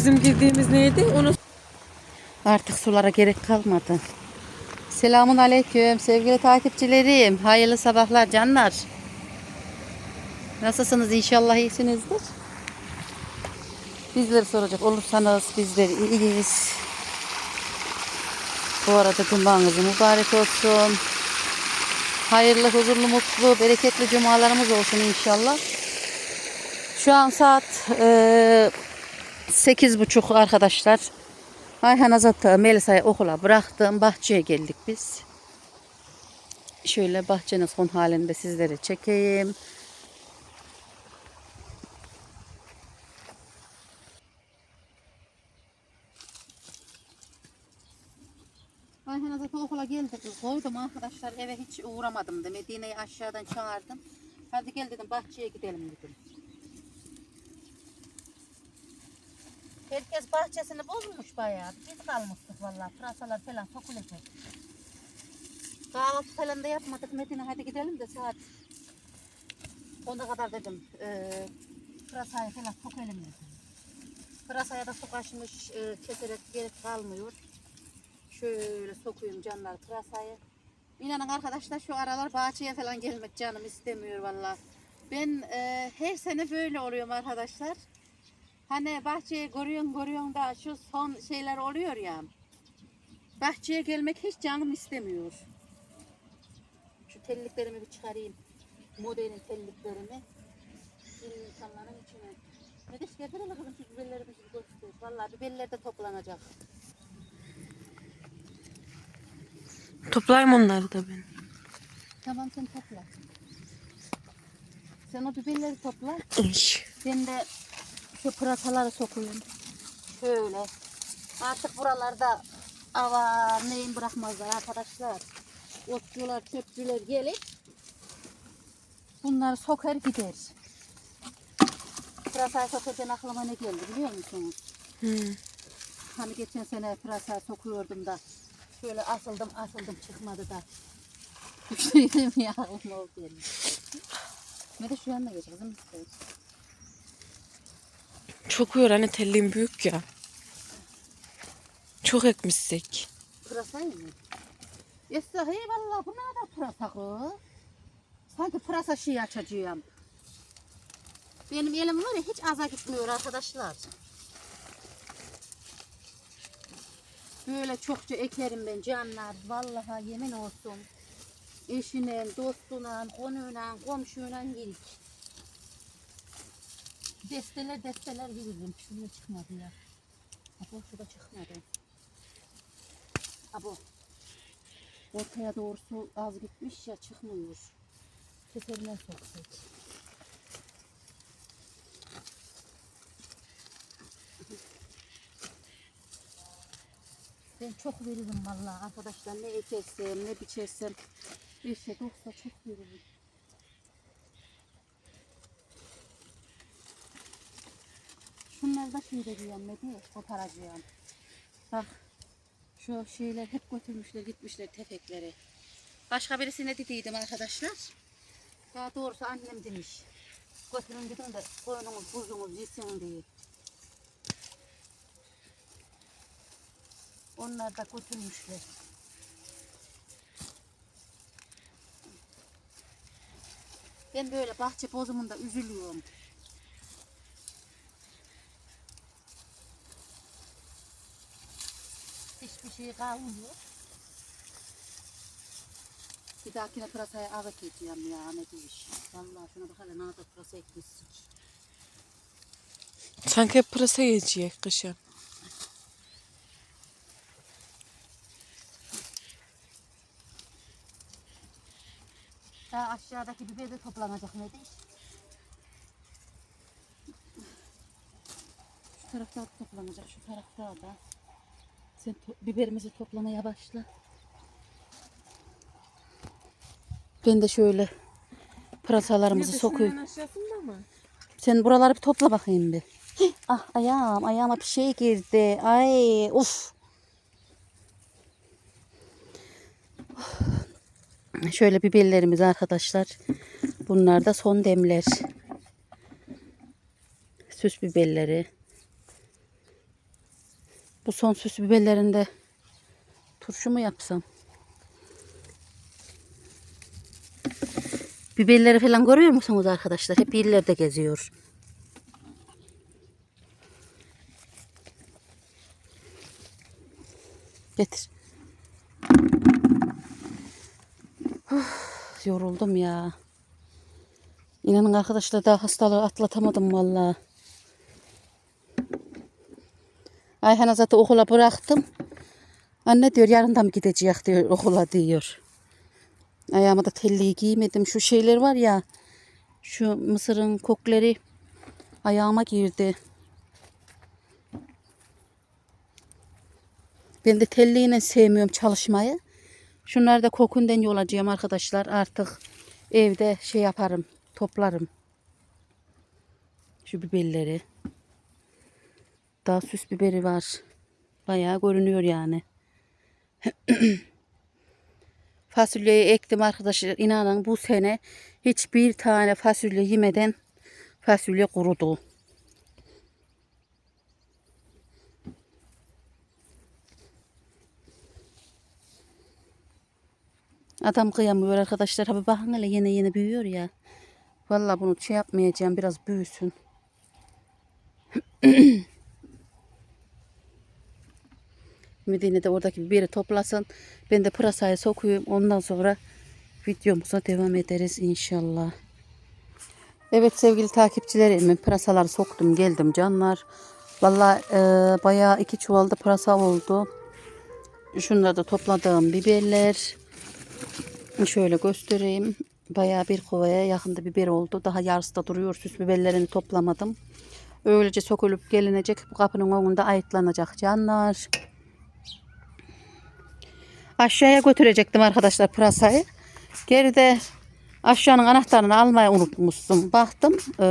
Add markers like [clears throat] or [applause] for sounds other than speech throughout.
Bizim girdiğimiz neydi? Onu Artık sulara gerek kalmadı. Selamun aleyküm sevgili takipçilerim. Hayırlı sabahlar canlar. Nasılsınız? İnşallah iyisinizdir. Bizleri soracak olursanız bizleri iyiyiz. Bu arada cumanız mübarek olsun. Hayırlı, huzurlu, mutlu, bereketli cumalarımız olsun inşallah. Şu an saat e, 8.30 arkadaşlar. Ayhan Azat'ı Melisa'yı okula bıraktım. Bahçeye geldik biz. Şöyle bahçenin son halini de sizlere çekeyim. Ayhan Azat'ı okula geldik. Koydum arkadaşlar eve hiç uğramadım da. Medine'yi aşağıdan çağırdım. Hadi gel dedim bahçeye gidelim dedim. Herkes bahçesini bozmuş bayağı. Biz kalmıştık vallahi. Pırasalar falan sokulecek. Kahvaltı falan da yapmadık. Medine hadi gidelim de saat 10'a kadar dedim. Eee pırasayı falan sokalım dedim. Pırasaya da su kaçmış. E, keserek gerek kalmıyor. Şöyle sokuyum canlar pırasayı. İnanın arkadaşlar şu aralar bahçeye falan gelmek canım istemiyor vallahi. Ben e, her sene böyle oluyorum arkadaşlar. Hani bahçeye görüyorsun görüyorsun da şu son şeyler oluyor ya. Bahçeye gelmek hiç canım istemiyor. Şu telliklerimi bir çıkarayım. Modelin telliklerimi. İnsanların içine. Ne de hele kızım şu biberleri bir göster. Vallahi biberler de toplanacak. toplayayım onları da ben. Tamam sen topla. Sen o biberleri topla. İş. Ben de şu pırasaları sokuyum. Şöyle. Artık buralarda ava neyin bırakmazlar arkadaşlar. Otçular, çöpçüler gelip bunları sokar gider. Pırasayı sokarken aklıma ne geldi biliyor musunuz? Hı. Hani geçen sene pırasayı sokuyordum da şöyle asıldım asıldım çıkmadı da. [laughs] Düştüydüm ya aklıma o geldi. Ne de şu yanına geç kızım. Çok uyor hani telliğim büyük ya. Çok ekmişsek. Pırasayı mı? Esra hey valla bu ne kadar pırasa kız? Sanki pırasa şey açacağım. Benim elim var ya hiç aza gitmiyor arkadaşlar. Böyle çokça ekerim ben canlar. Vallahi yemin olsun. Eşine, dostuna, konuyla, komşuyla yedik. Desteler desteler yürüdüm. Şuraya çıkmadı ya. Abo şurada çıkmadı. Abo. Ortaya doğrusu az gitmiş ya çıkmıyor. Keserine soksak. Ben çok veririm vallahi arkadaşlar ne ekersem ne biçersem bir şey olsa çok veririm. Şunları da diyeceğim ne diye koparacağım. Bak şu şeyler hep götürmüşler gitmişler tefekleri. Başka birisine dediydim arkadaşlar. Daha doğrusu annem demiş. Götürün gidin de koyunumuz buzumuz yesin diye. Onlar da götürmüşler. Ben böyle bahçe bozumunda üzülüyorum. Hiçbir şey kalmıyor. Bir dahakine pırasaya ağıt yiyeceğim ya ne demiş. Vallahi şuna bak hele nerede pırasa ekmişsin. Sanki hep pırasa yiyecek kışın. Daha aşağıdaki biber de toplanacak ne. Şu tarafta toplanacak şu tarafta da. Sen to- biberimizi toplamaya başla. Ben de şöyle pırasalarımızı sokuyorum. Sen buraları bir topla bakayım bir. Hih, ah ayağım ayağıma bir şey girdi. Ay uf. [sighs] Şöyle biberlerimiz arkadaşlar. Bunlar da son demler. Süs biberleri. Bu son süs biberlerinde turşu mu yapsam? Biberleri falan görüyor musunuz arkadaşlar? Hep yerlerde geziyor. Getir. Uf, yoruldum ya. İnanın arkadaşlar daha hastalığı atlatamadım vallahi. Ayhan'a zaten okula bıraktım. Anne diyor yarından mı gidecek diyor okula diyor. Ayağıma da telliyi giymedim. Şu şeyler var ya. Şu mısırın kokları ayağıma girdi. Ben de telliyle sevmiyorum çalışmayı. Şunları da kokundan yolacağım arkadaşlar. Artık evde şey yaparım. Toplarım. Şu biberleri. Daha süs biberi var. Bayağı görünüyor yani. [clears throat] Fasulyeyi ektim arkadaşlar. İnanın bu sene hiçbir tane fasulye yemeden fasulye kurudu. Adam kıyamıyor arkadaşlar. Abi bakın hele yeni yeni büyüyor ya. Vallahi bunu şey yapmayacağım. Biraz büyüsün. [clears throat] Medine de oradaki biberi toplasın. Ben de pırasayı sokuyum. Ondan sonra videomuza devam ederiz inşallah. Evet sevgili takipçilerim pırasaları soktum geldim canlar. Vallahi e, bayağı iki çuvalda pırasa oldu. Şunları da topladığım biberler. Şöyle göstereyim. Bayağı bir kovaya yakında biber oldu. Daha yarısı da duruyor. Süs biberlerini toplamadım. Öylece sokulup gelinecek. Bu kapının önünde ayıtlanacak canlar. Aşağıya götürecektim arkadaşlar pırasayı. Geride aşağının anahtarını almayı unutmuşsun. Baktım e,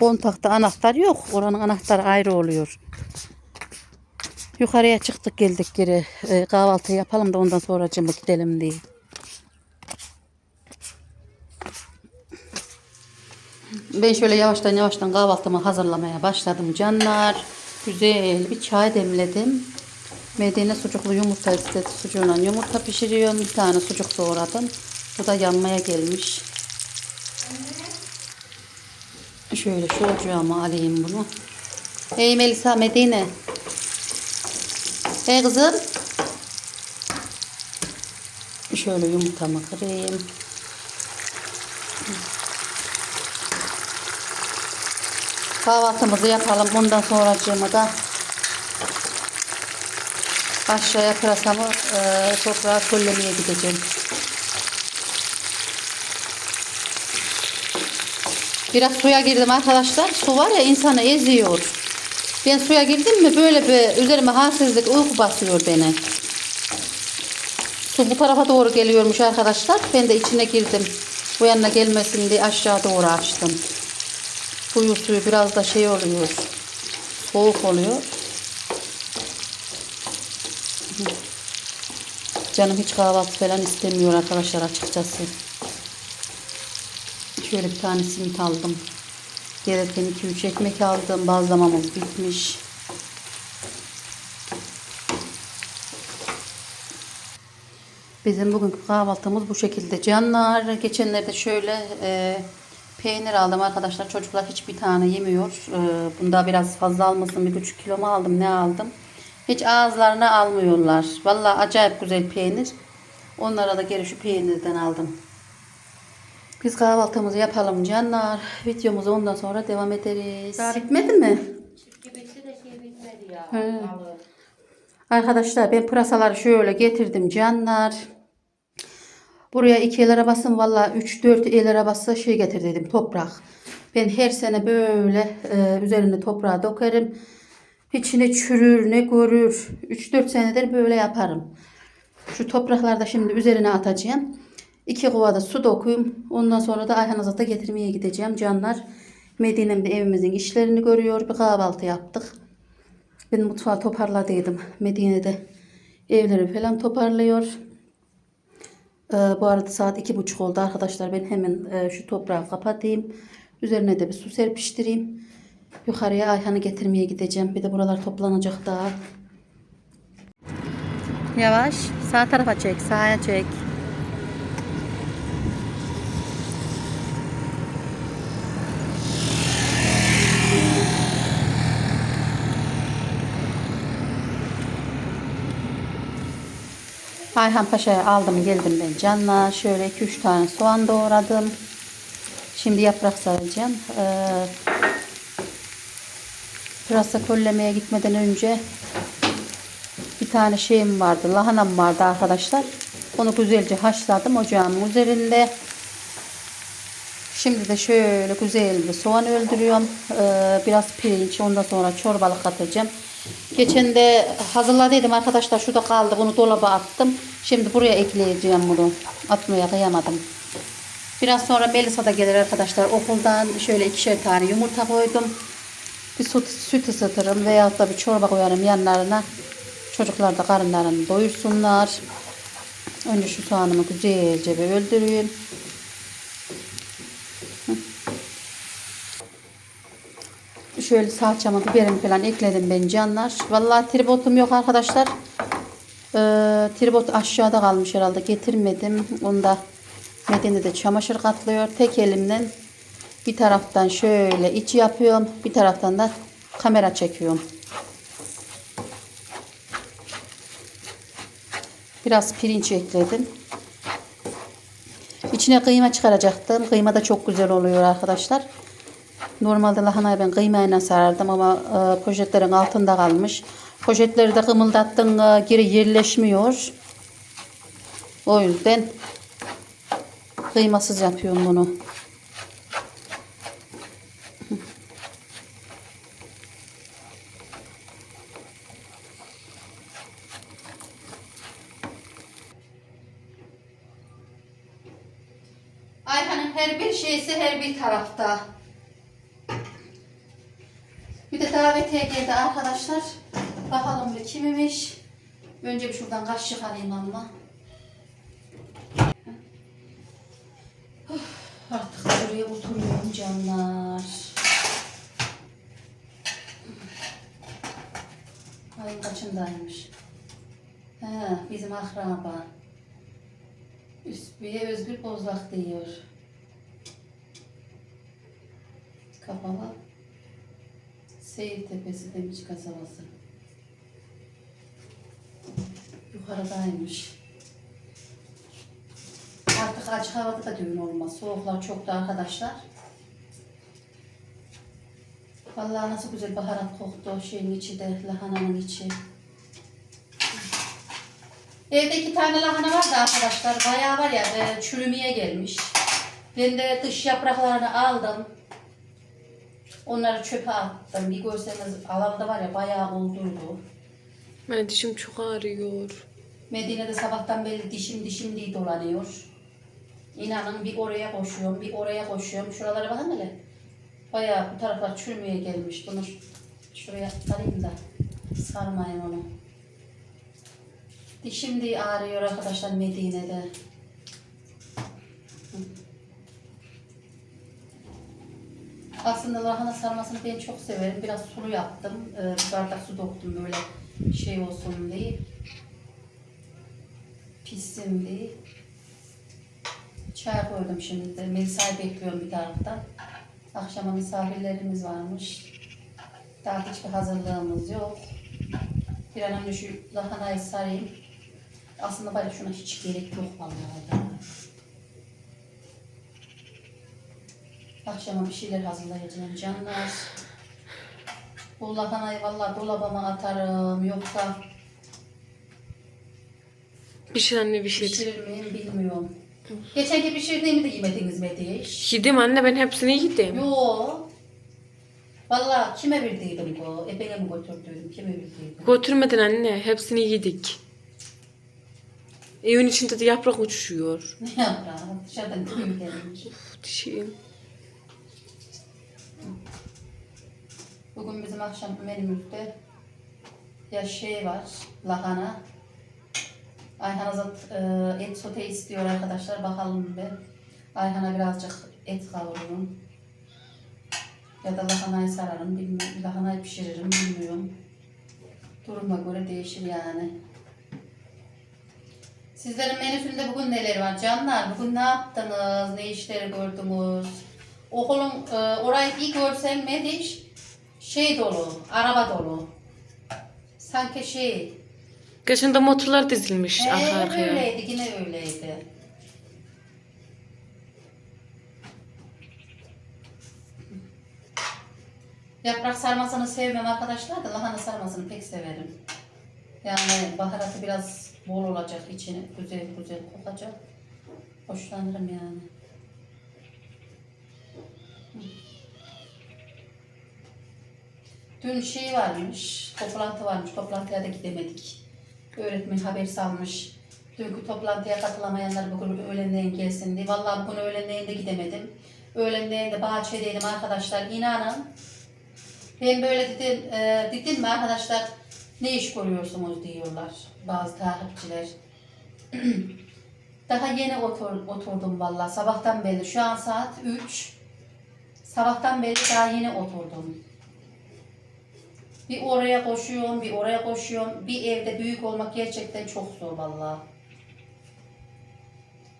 kontakta anahtar yok. Oranın anahtarı ayrı oluyor. Yukarıya çıktık geldik geri. E, kahvaltı yapalım da ondan sonra cımbı gidelim diye. Ben şöyle yavaştan yavaştan kahvaltımı hazırlamaya başladım canlar. Güzel bir çay demledim. Medine sucuklu yumurta istedi. Sucuğuna yumurta pişiriyorum. Bir tane sucuk doğradım. Bu da yanmaya gelmiş. Şöyle şu ocağıma alayım bunu. Hey Melisa Medine. Hey kızım. Şöyle yumurtamı kırayım. Kahvaltımızı yapalım. Bundan sonra da aşağıya pırasamı e, toprağa kollemeye gideceğim. Biraz suya girdim arkadaşlar. Su var ya insanı eziyor. Ben suya girdim mi böyle bir üzerime halsizlik uyku basıyor beni. Su bu tarafa doğru geliyormuş arkadaşlar. Ben de içine girdim. Bu yanına gelmesin diye aşağı doğru açtım. Suyu suyu biraz da şey oluyor. Soğuk oluyor. Canım hiç kahvaltı falan istemiyor arkadaşlar açıkçası. Şöyle bir tane simit aldım. Gelirken 2-3 ekmek aldım. Bazlamamız bitmiş. Bizim bugünkü kahvaltımız bu şekilde canlar. Geçenlerde şöyle e, peynir aldım arkadaşlar. Çocuklar hiçbir tane yemiyor. E, bunda biraz fazla almasın. Bir buçuk kilo mu aldım ne aldım. Hiç ağızlarına almıyorlar. Vallahi acayip güzel peynir. Onlara da geri şu peynirden aldım. Biz kahvaltımızı yapalım canlar. Videomuza ondan sonra devam ederiz. Daha bitmedi mi? He. Arkadaşlar ben pırasaları şöyle getirdim canlar. Buraya iki el arabasın valla 3-4 el arabası şey getirdim toprak. Ben her sene böyle e, üzerine toprağı dökerim. İçine çürür ne görür. 3-4 senedir böyle yaparım. Şu topraklarda şimdi üzerine atacağım. İki kovada su dokuyum. Ondan sonra da Ayhan Azat'a getirmeye gideceğim canlar. Medine'mde evimizin işlerini görüyor. Bir kahvaltı yaptık. Ben mutfağı toparladıydım. Medine'de evleri falan toparlıyor. Ee, bu arada saat iki buçuk oldu arkadaşlar. Ben hemen e, şu toprağı kapatayım. Üzerine de bir su serpiştireyim. Yukarıya Ayhan'ı getirmeye gideceğim. Bir de buralar toplanacak daha. Yavaş. Sağ tarafa çek. Sağa çek. Ayhan Paşa'ya aldım geldim ben canla. Şöyle 2-3 tane soğan doğradım. Şimdi yaprak saracağım. Ee, pırasa kollemeye gitmeden önce bir tane şeyim vardı. Lahanam vardı arkadaşlar. Onu güzelce haşladım ocağımın üzerinde. Şimdi de şöyle güzel bir soğan öldürüyorum. Ee, biraz pirinç ondan sonra çorbalık atacağım. Geçen de hazırladıydım arkadaşlar. Şurada kaldı. Bunu dolaba attım. Şimdi buraya ekleyeceğim bunu. Atmaya kıyamadım. Biraz sonra Melisa da gelir arkadaşlar. Okuldan şöyle ikişer tane yumurta koydum. Bir süt, süt ısıtırım veya da bir çorba koyarım yanlarına. Çocuklar da karınlarını doyursunlar. Önce şu soğanımı güzelce bir öldüreyim. Şöyle salçamı, biberimi falan ekledim ben canlar. Vallahi tribodum yok arkadaşlar. Ee, tribot aşağıda kalmış herhalde. Getirmedim. Onda Medine de çamaşır katlıyor. Tek elimden bir taraftan şöyle iç yapıyorum. Bir taraftan da kamera çekiyorum. Biraz pirinç ekledim. İçine kıyma çıkaracaktım. Kıyma da çok güzel oluyor arkadaşlar. Normalde lahanayı ben kıymayla sarardım ama e, poşetlerin altında kalmış. Poşetleri de kımıldattın e, geri yerleşmiyor. O yüzden kıymasız yapıyorum bunu. Ayhan'ın her bir şeysi her bir tarafta. Bir de davetiye geldi arkadaşlar. Bakalım bir kimmiş. Önce bir şuradan kaşık alayım ama. Artık buraya oturuyorum canlar. Ayın kaçındaymış? He, bizim akraba. Üstüye Özgür Bozlak diyor. Kapalı. Seyir Tepesi demiş kasabası. Yukarıdaymış. Artık açık havada da düğün olmaz. Soğuklar çok da arkadaşlar. Vallahi nasıl güzel baharat koktu şeyin içi de, lahananın içi. Evde iki tane lahana var da arkadaşlar. Bayağı var ya e, çürümeye gelmiş. Ben de dış yapraklarını aldım. Onları çöpe attım. Bir görseniz alavda var ya bayağı oldurdu. Benim dişim çok ağrıyor. Medine'de sabahtan beri dişim dişim diye dolanıyor. İnanın bir oraya koşuyorum, bir oraya koşuyorum. Şuralara bakın hele. Bayağı bu taraflar çürümeye gelmiş. Bunu şuraya alayım da sarmayın onu. Dişim diye ağrıyor arkadaşlar Medine'de. Aslında lahana sarmasını ben çok severim. Biraz sulu yaptım. Ee, bir bardak su doktum böyle şey olsun diye. Pişsin diye. Çay koydum şimdi de. Melisa'yı bekliyorum bir taraftan. Akşama misafirlerimiz varmış. Daha hiçbir hazırlığımız yok. Bir an önce şu lahanayı sarayım. Aslında bari şuna hiç gerek yok vallahi. Akşama bir şeyler hazırlayacağım canlar. Bu lahanayı vallahi dolabıma atarım. Yoksa Bir şey anne bir şey. pişirir miyim bilmiyorum. Geçenki pişirdiğimi de yemediniz mi diye. Yedim anne ben hepsini yedim. Yo. Vallahi kime verdiydim bu? Ebene mi götürdüydüm? Kime verdiydim? Götürmedin anne. Hepsini yedik. Evin içinde de yaprak uçuşuyor. Ne yapayım? Dışarıdan kim gelmiş? Dişim. Bugün bizim akşam menümüzde ya şey var, lahana. Ayhan Azat e, et sote istiyor arkadaşlar. Bakalım bir. Ayhan'a birazcık et kavururum. Ya da lahanayı sararım. Bilmiyorum. Lahanayı pişiririm. Bilmiyorum. Duruma göre değişir yani. Sizlerin menüsünde bugün neler var canlar? Bugün ne yaptınız? Ne işleri gördünüz? Okulun e, orayı bir görsen Mediş şey dolu, araba dolu. Sanki şey, Geçen de motorlar dizilmiş He, arka arkaya. öyleydi, yine öyleydi. Yaprak sarmasını sevmem arkadaşlar da lahana sarmasını pek severim. Yani baharatı biraz bol olacak içine güzel güzel kokacak. Hoşlanırım yani. Dün şey varmış, toplantı varmış, toplantıya da gidemedik. Öğretmen haber salmış. Dünkü toplantıya katılamayanlar bugün öğlenleyin gelsin diye. Vallahi bugün öğlenleyin de gidemedim. Öğlenleyin de bahçedeydim arkadaşlar. İnanın. Ben böyle dedim, e, dedim mi arkadaşlar ne iş görüyorsunuz diyorlar bazı takipçiler. [clears throat] Daha yeni otur, oturdum vallahi sabahtan beri. Şu an saat 3. Sabahtan beri daha yeni oturdum. Bir oraya koşuyorum, bir oraya koşuyorum. Bir evde büyük olmak gerçekten çok zor vallahi.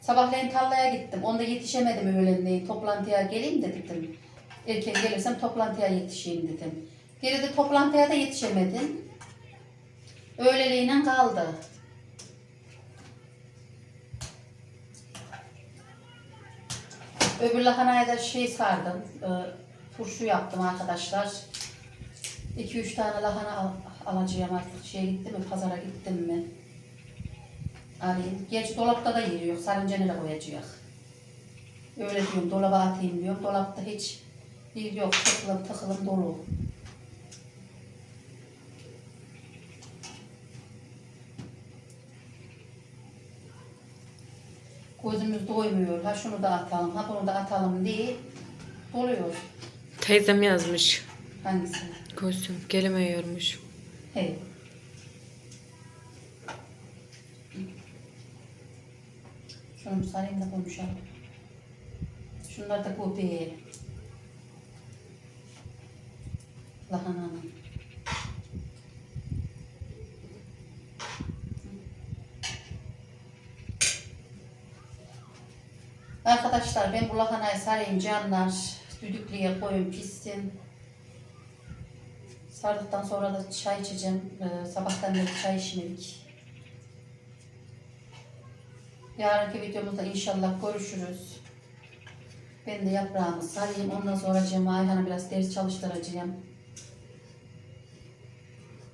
Sabahleyin tarlaya gittim. Onda yetişemedim öğlenleyin. Toplantıya geleyim de dedim. Erken gelirsem toplantıya yetişeyim dedim. Geri de toplantıya da yetişemedim. Öğleleyin kaldı. Öbür lahanaya da şey sardım. E, turşu yaptım arkadaşlar. 2-3 tane lahana al, alacağım artık. Şeye gittim mi, pazara gittim mi? Alayım. Gerçi dolapta da yeri yok. Sarınca nereye koyacak? Öyle diyorum, dolaba atayım diyorum. Dolapta hiç yer yok. Tıklım tıklım dolu. Gözümüz doymuyor. Ha şunu da atalım, ha bunu da atalım diye doluyor. Teyzem yazmış. Hangisi? Gözüm gelemiyormuş. Hey. Şunu sarayım da konuşalım. Şunlar da kopi. Lahananın. Arkadaşlar ben bu lahanayı sarayım canlar. Düdüklüye koyun pişsin. Sardıktan sonra da çay içeceğim. Ee, sabahtan beri çay içmedik. Yarınki videomuzda inşallah görüşürüz. Ben de yaprağımı sarayım. Ondan sonra Cem Ayhan'a biraz ders çalıştıracağım.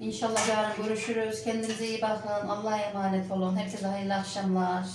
İnşallah yarın görüşürüz. Kendinize iyi bakın. Allah'a emanet olun. Herkese hayırlı akşamlar.